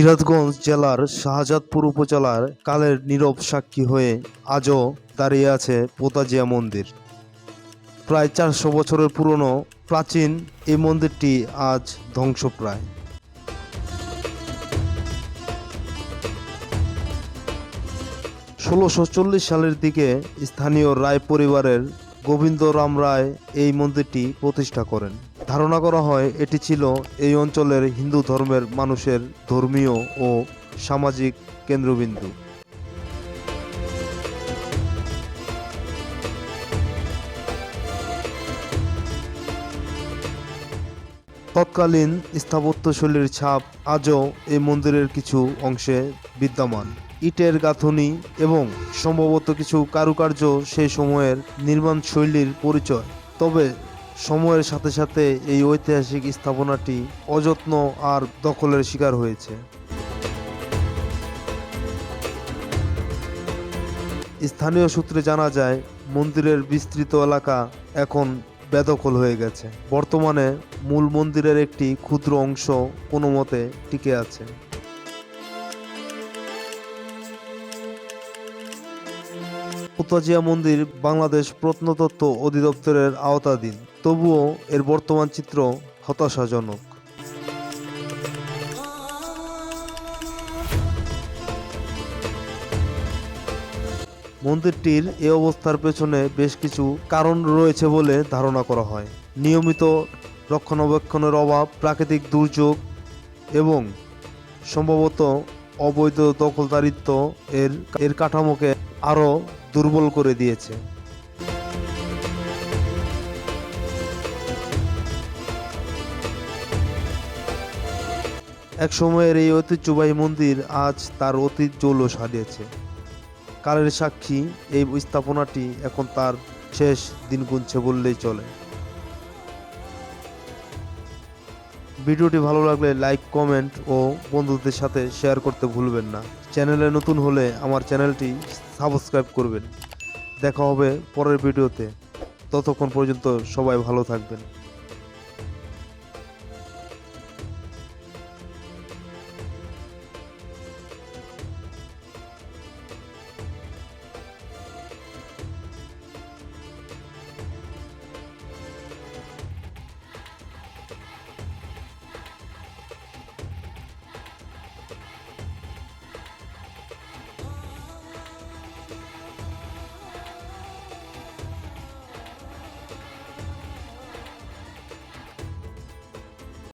সিরাজগঞ্জ জেলার শাহজাদপুর উপজেলার কালের নীরব সাক্ষী হয়ে আজও দাঁড়িয়ে আছে পোতাজিয়া মন্দির। প্রায় চারশো বছরের পুরনো, প্রাচীন এই মন্দিরটি আজ ধ্বংসপ্রায়। ষোলোশো চল্লিশ সালের দিকে স্থানীয় রায় পরিবারের গোবিন্দ রাম রায় এই মন্দিরটি প্রতিষ্ঠা করেন। ধারণা করা হয় এটি ছিল এই অঞ্চলের হিন্দু ধর্মের মানুষের ধর্মীয় ও সামাজিক কেন্দ্রবিন্দু। তৎকালীন স্থাপত্যশৈলীর ছাপ আজও এই মন্দিরের কিছু অংশে বিদ্যমান। ইটের গাঁথনি এবং সম্ভবত কিছু কারুকার্য সেই সময়ের নির্মাণ শৈলীর পরিচয়। তবে সময়ের সাথে সাথে এই ঐতিহাসিক স্থাপনাটি অযত্ন আর দখলের শিকার হয়েছে। স্থানীয় সূত্রে জানা যায়, মন্দিরের বিস্তৃত এলাকা এখন বেদখল হয়ে গেছে। বর্তমানে মূল মন্দিরের একটি ক্ষুদ্র অংশ কোনো মতে টিকে আছে। পোতাজিয়া মন্দির বাংলাদেশ প্রত্নতত্ত্ব অধিদপ্তরের আওতাধীন। তবুও এর বর্তমান চিত্র হতাশাজনক। মন্দিরটির এ অবস্থার পেছনে বেশ কিছু কারণ রয়েছে বলে ধারণা করা হয়। নিয়মিত রক্ষণাবেক্ষণের অভাব, প্রাকৃতিক দুর্যোগ এবং সম্ভবত অবৈধ দখলদারিত্ব এর এর কাঠামোকে আরও দুর্বল করে দিয়েছে। এক সময়ের এই ঐতিহ্যবাহী মন্দির আজ তার অতীত জৌলস হারিয়েছে। কালের সাক্ষী এই স্থাপনাটি এখন তার শেষ দিন গুনছে বললেই চলে। ভিডিওটি ভালো লাগলে লাইক, কমেন্ট ও বন্ধুদের সাথে শেয়ার করতে ভুলবেন না। চ্যানেলে নতুন হলে আমার চ্যানেলটি সাবস্ক্রাইব করবেন। দেখা হবে পরের ভিডিওতে। ততক্ষণ পর্যন্ত সবাই ভালো থাকবেন।